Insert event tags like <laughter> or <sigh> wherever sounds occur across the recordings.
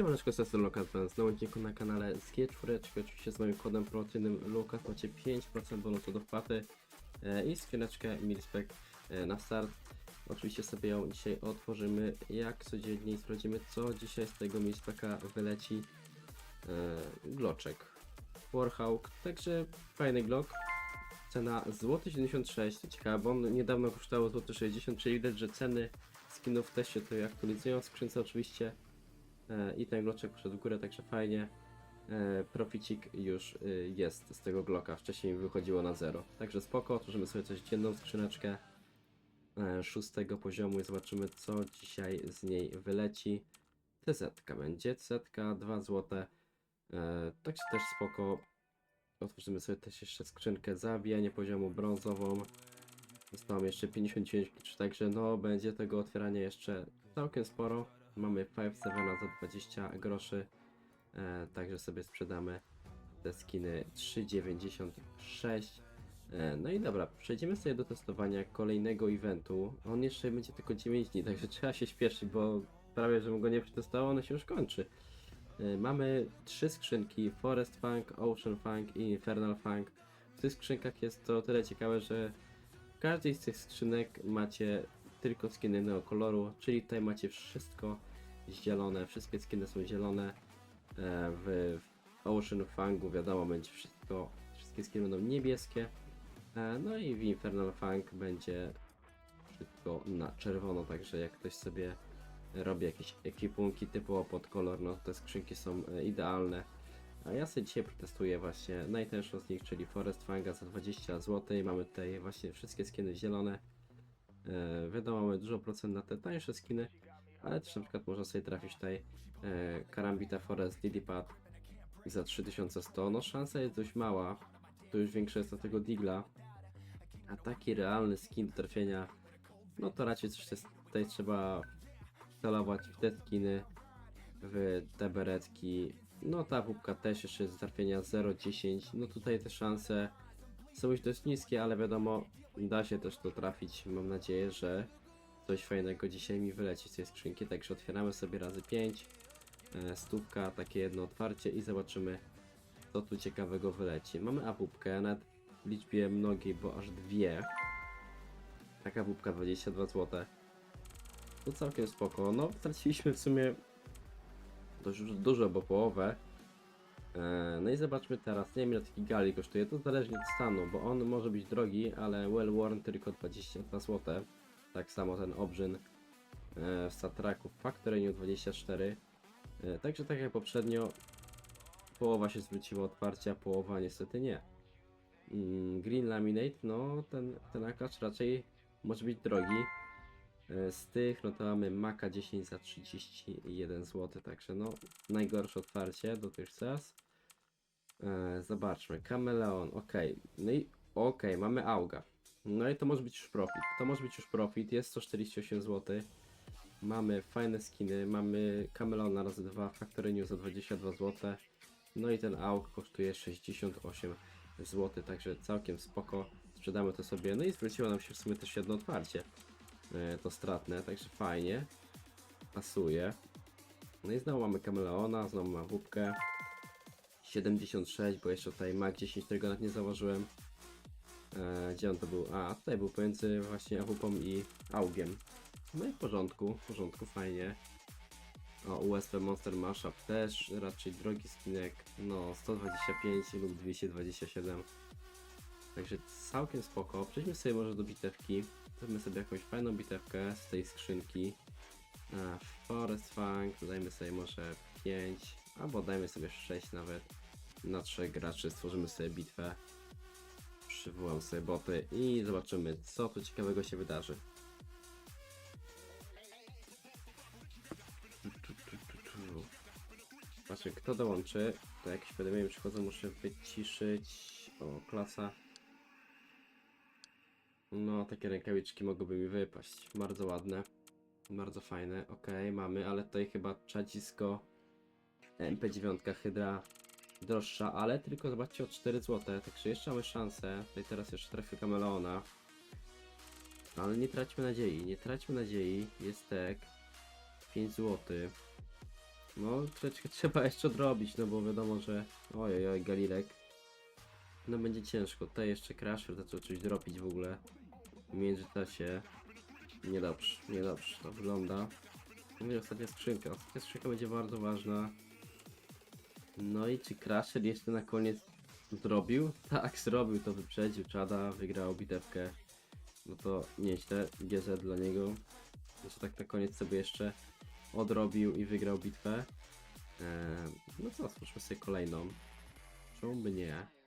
Siemaneczko, z strony Lukas Benz, na na kanale z G4, oczywiście z moim kodem promocyjnym Lukas macie 5% bonusu do wpłaty e, i skrzyneczkę Milspec e, na start. Oczywiście sobie ją dzisiaj otworzymy jak codziennie sprawdzimy co dzisiaj z tego Milspeca wyleci. E, gloczek Warhawk, także fajny glock. Cena złoty 76, to ciekawe, bo on niedawno kosztował złoty 60, czyli widać, że ceny skinów też się tutaj aktualizują w skrzynce oczywiście. E, i ten gloczek poszedł w górę, także fajnie. E, Proficik już y, jest z tego glocka, wcześniej wychodziło na zero. Także spoko, otworzymy sobie coś dzienną skrzyneczkę e, szóstego poziomu i zobaczymy co dzisiaj z niej wyleci. TZ będzie, TZ 2 złote. E, Także też spoko. Otworzymy sobie też jeszcze skrzynkę zabijanie poziomu brązową. Zostało mi jeszcze 59 kluczy, także no będzie tego otwierania jeszcze całkiem sporo. Mamy 5 7 za 20 groszy, e, także sobie sprzedamy te skiny 3,96. E, no i dobra, przejdziemy sobie do testowania kolejnego eventu. On jeszcze będzie tylko 9 dni, także <laughs> trzeba się śpieszyć, bo prawie żebym go nie przetestował, on się już kończy. E, mamy trzy skrzynki, Forest Funk, Ocean Funk i Infernal Funk. W tych skrzynkach jest to tyle ciekawe, że w każdej z tych skrzynek macie tylko skiny innego koloru, czyli tutaj macie wszystko zielone, wszystkie skiny są zielone. E, W Ocean Fungu wiadomo będzie wszystko, wszystkie skiny będą niebieskie. E, No i w Infernal Funk będzie wszystko na czerwono, także jak ktoś sobie robi jakieś ekwipunki typowo pod kolor, no te skrzynki są e, idealne. A ja sobie dzisiaj protestuję właśnie najtańszą z nich, czyli Forest Fanga za 20 zł. Mamy tutaj właśnie wszystkie skiny zielone. E, wiadomo, mamy dużo procent na te tańsze skiny, ale też na przykład można sobie trafić tutaj e, Karambita Forest Lilipad za 3100. No szansa jest dość mała, to już większa jest na tego Digla. A taki realny skin do trafienia, no to raczej coś tutaj trzeba celować w te skiny, w te beretki. No ta wupka też jeszcze jest do trafienia 0,10. No tutaj te szanse są już dość niskie, ale wiadomo, da się też to trafić. Mam nadzieję, że coś fajnego dzisiaj mi wyleci z tej skrzynki. Także otwieramy sobie razy 5. E, stówka, takie jedno otwarcie i zobaczymy, co tu ciekawego wyleci. Mamy awupkę, nawet w liczbie mnogiej, bo aż dwie. Taka wupka 22 zł. To całkiem spoko. No, straciliśmy w sumie dość dużo, bo połowę. E, No i zobaczmy teraz, nie wiem ile taki gali kosztuje, to zależnie od stanu, bo on może być drogi, ale well worn tylko 22 zł. Tak samo ten obrzyn e, w Satraku w Factory 24. E, Także tak jak poprzednio, połowa się zwróciła otwarcia, połowa niestety nie. Mm, Green Laminate, no ten, ten akacz raczej może być drogi. E, Z tych no to mamy Maka 10 za 31 zł, także no najgorsze otwarcie dotychczas. E, zobaczmy, Kameleon, ok, no i ok, mamy Auga. No i to może być już profit, to może być już profit, jest 148 zł. Mamy fajne skiny, mamy Kameleona razy 2, Factory News za 22 zł. No i ten AUG kosztuje 68 zł, także całkiem spoko. Sprzedamy to sobie, no i zwróciło nam się w sumie też jedno otwarcie to stratne, także fajnie. Pasuje. No i znowu mamy kameleona, znowu mamy wupkę. 76, bo jeszcze tutaj Mac 10, którego nawet nie założyłem. E, gdzie on to był? A, tutaj był pomiędzy właśnie AWP i augiem. No i w porządku, w porządku, fajnie. O, USB Monster Mashup też, raczej drogi skinek, no 125 lub 227. Także całkiem spoko. Przejdźmy sobie może do bitewki. Zrobimy sobie jakąś fajną bitewkę z tej skrzynki. A, Forest Funk, dajmy sobie może 5, albo dajmy sobie 6 nawet. Na 3 graczy stworzymy sobie bitwę. Przywołam sobie boty i zobaczymy co tu ciekawego się wydarzy. Patrzę kto dołączy. To jakieś powiadomienia przychodzą, muszę wyciszyć. O, klasa. No, takie rękawiczki mogłyby mi wypaść. Bardzo ładne. Bardzo fajne. Ok, mamy, ale tutaj chyba czadzisko MP9 Hydra droższa, ale tylko zobaczcie o 4 zł. Także jeszcze mamy szansę. Tutaj teraz jeszcze trafię Kameleona. Ale nie traćmy nadziei, nie traćmy nadziei. Jest tak. 5 zł. No, troszeczkę <laughs> trzeba jeszcze odrobić, no bo wiadomo, że... Ojej, oj, Galilek. No będzie ciężko. Tutaj jeszcze Crusher zaczął coś dropić w ogóle. W międzyczasie. Niedobrze, niedobrze to wygląda. I ostatnia skrzynka. Ostatnia skrzynka będzie bardzo ważna. No i czy Crusher jeszcze na koniec zrobił? <laughs> Tak, zrobił to, wyprzedził Czada, wygrał bitewkę. No to nieźle, GZ dla niego. Jeszcze tak na koniec sobie jeszcze odrobił i wygrał bitwę. Eee, no co, spójrzmy sobie kolejną. Czemu by nie?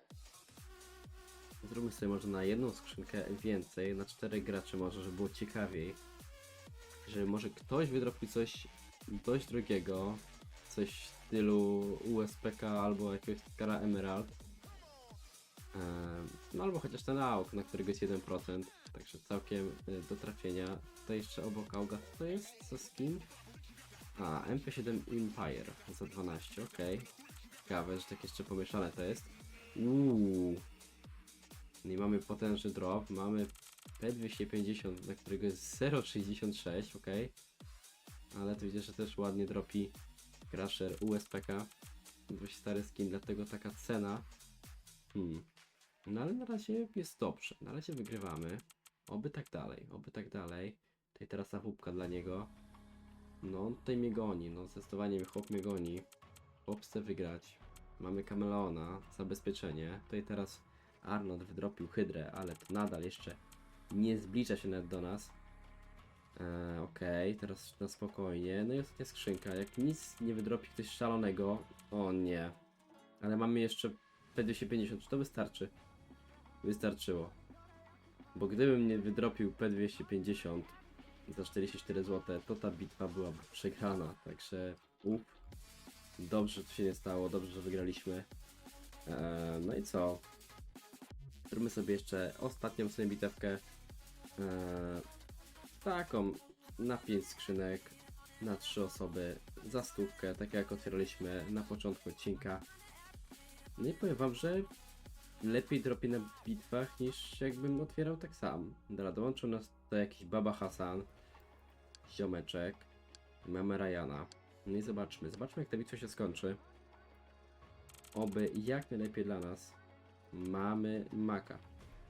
Zróbmy sobie może na jedną skrzynkę więcej, na czterech graczy może, żeby było ciekawiej. Żeby może ktoś wydropił coś dość drogiego, coś w stylu USPK albo jakiegoś skara Emerald. No albo chociaż ten AUK, na którego jest 1%, także całkiem y, do trafienia. Tutaj jeszcze obok AUGA, to jest? Co skin? A, MP7 Empire za 12, okej. Ciekawe, że tak jeszcze pomieszane to jest. Uuu. I mamy potężny drop, mamy P250, na którego jest 0,66, ok. Ale tu widzę, że też ładnie dropi Crusher USPK. Dość stary skin, dlatego taka cena. Hmm. No ale na razie jest dobrze, na razie wygrywamy. Oby tak dalej, oby tak dalej. Tutaj teraz ahubka dla niego. No, on tutaj mnie goni, no zdecydowanie chłop mnie goni. Chłop chce wygrać. Mamy Kameleona, zabezpieczenie. Tutaj teraz Arnold wydropił Hydrę, ale to nadal jeszcze nie zbliża się nawet do nas. Eee, Okej, teraz na spokojnie. No i ostatnia skrzynka. Jak nic nie wydropi ktoś szalonego. O nie. Ale mamy jeszcze P250. Czy to wystarczy? Wystarczyło. Bo gdybym nie wydropił P250 za 44 zł, to ta bitwa byłaby przegrana. Także up. Dobrze, że to się nie stało. Dobrze, że wygraliśmy. Eee, no i co? Zróbmy sobie jeszcze ostatnią sobie bitewkę. Eee, taką na 5 skrzynek, na 3 osoby, za stówkę, tak jak otwieraliśmy na początku odcinka. No i powiem wam, że lepiej dropi na bitwach niż jakbym otwierał tak sam. Dobra, dołączył nas do jakiś Baba Hasan, ziomeczek, mamy Ryana. No i zobaczmy, zobaczmy jak ta bitwa się skończy. Oby jak najlepiej dla nas. Mamy Maka.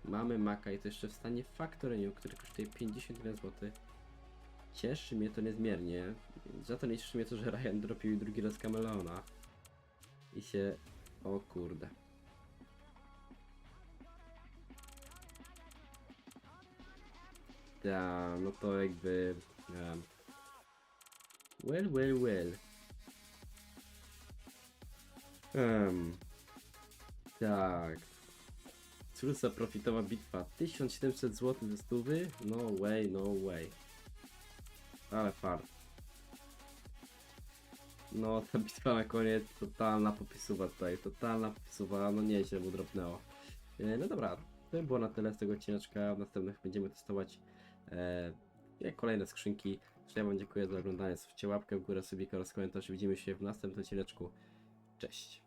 Mamy Maka i to jeszcze w stanie Factoryniu, który kosztuje 51 zł. Cieszy mnie to niezmiernie. Za to nie cieszy mnie to, że Ryan dropił drugi raz Kameleona. I się... O kurde. Ja, no to jakby... Um, well, well, well. Um, tak. Za profitowa bitwa. 1700 zł ze stówy? No way, no way. Ale fart. No, ta bitwa na koniec, totalna popisuwa tutaj, totalna popisuwa, no nieźle mu drobnęło. E, No dobra, to by było na tyle z tego odcineczka, w następnych będziemy testować e, kolejne skrzynki. Ja wam dziękuję za oglądanie, zostawcie łapkę w górę, sobie oraz komentarz, widzimy się w następnym odcineczku. Cześć!